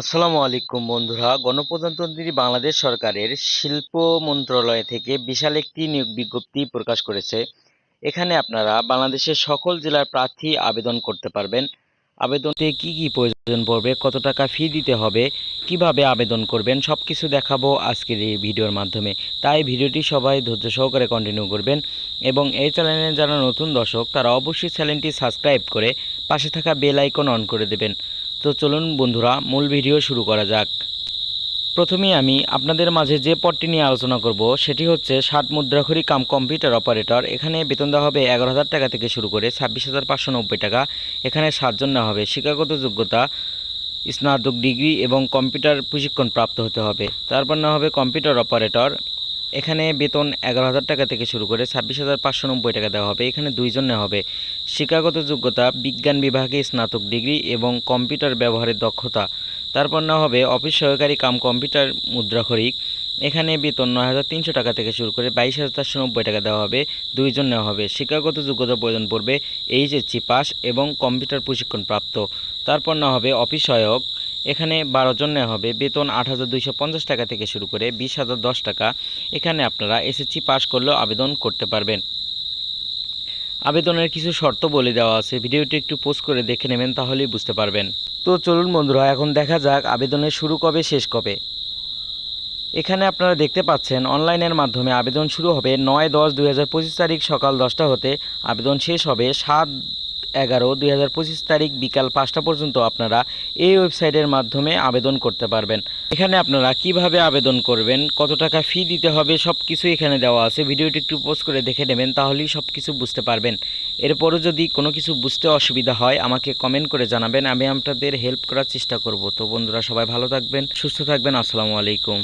আসসালামু আলাইকুম বন্ধুরা। গণপ্রজাতন্ত্রী বাংলাদেশ সরকারের শিল্প মন্ত্রণালয় থেকে বিশাল একটি নিয়োগ বিজ্ঞপ্তি প্রকাশ করেছে। এখানে আপনারা বাংলাদেশের সকল জেলার প্রার্থী আবেদন করতে পারবেন। আবেদনতে কি কি প্রয়োজন পড়বে, কত টাকা ফি দিতে হবে, কীভাবে আবেদন করবেন সব কিছু দেখাবো আজকের এই ভিডিওর মাধ্যমে। তাই ভিডিওটি সবাই ধৈর্য সহকারে কন্টিনিউ করবেন এবং এই চ্যানেলে যারা নতুন দর্শক, তারা অবশ্যই চ্যানেলটি সাবস্ক্রাইব করে পাশে থাকা বেল আইকন অন করে দেবেন। তো চলুন বন্ধুরা, মূল ভিডিও শুরু করা যাক। প্রথমেই আমি আপনাদের মাঝে যে পদটি নিয়ে আলোচনা করব, সেটি হচ্ছে ষাট মুদ্রাখরি কাম কম্পিউটার অপারেটর। এখানে বেতন দেওয়া হবে এগারো হাজার টাকা থেকে শুরু করে ছাব্বিশ হাজার পাঁচশো নব্বই টাকা। এখানে সাতজন নেওয়া হবে। শিক্ষাগত যোগ্যতা, স্নাতক ডিগ্রি এবং কম্পিউটার প্রশিক্ষণ প্রাপ্ত হতে হবে। তারপর নেওয়া হবে কম্পিউটার অপারেটর। এখানে বেতন এগারো হাজার টাকা থেকে শুরু করে ছাব্বিশ হাজার পাঁচশো নব্বই টাকা দেওয়া হবে। এখানে দুইজন নেওয়া হবে। শিক্ষাগত যোগ্যতা, বিজ্ঞান বিভাগে স্নাতক ডিগ্রি এবং কম্পিউটার ব্যবহারের দক্ষতা। তারপর না হবে অফিস সহকারী কাম কম্পিউটার মুদ্রাখরিক এখানে বেতন নয় হাজার তিনশো টাকা থেকে শুরু করে বাইশ হাজার চারশো নব্বই টাকা দেওয়া হবে। দুইজন নেওয়া হবে। শিক্ষাগত যোগ্যতা প্রয়োজন পড়বে এইচএসসি পাস এবং কম্পিউটার প্রশিক্ষণ প্রাপ্ত। তারপর না হবে অফিস সহায়ক। এখানে বারো জন নেওয়া হবে। বেতন আট হাজার দুইশো পঞ্চাশ টাকা থেকে শুরু করে বিশ হাজার দশ টাকা। এখানে আপনারা এসএসসি পাস করলেও আবেদন করতে পারবেন। আবেদনের কিছু শর্ত বলে দেওয়া আছে। ভিডিওটি একটু পোস্ট করে দেখে নেবেন, তাহলেই বুঝতে পারবেন। তো চলুন বন্ধুরা, এখন দেখা যাক আবেদনের শুরু কবে, শেষ কবে। এখানে আপনারা দেখতে পাচ্ছেন, অনলাইনের মাধ্যমে আবেদন শুরু হবে নয় দশ দুই তারিখ সকাল দশটা হতে। আবেদন শেষ হবে সাত এগারো, দুই তারিখ বিকাল পাঁচটা পর্যন্ত আপনারা এই ওয়েবসাইটের মাধ্যমে আবেদন করতে পারবেন। এখানে আপনারা কীভাবে আবেদন করবেন, কত টাকা ফি দিতে হবে সব কিছু এখানে দেওয়া আছে। ভিডিওটি একটু পোস্ট করে দেখে নেবেন, তাহলেই সব কিছু বুঝতে পারবেন। এরপরও যদি কোনো কিছু বুঝতে অসুবিধা হয়, আমাকে কমেন্ট করে জানাবেন, আমি আপনাদের হেল্প করার চেষ্টা করব। তো বন্ধুরা, সবাই ভালো থাকবেন, সুস্থ থাকবেন, আসসালামু আলাইকুম।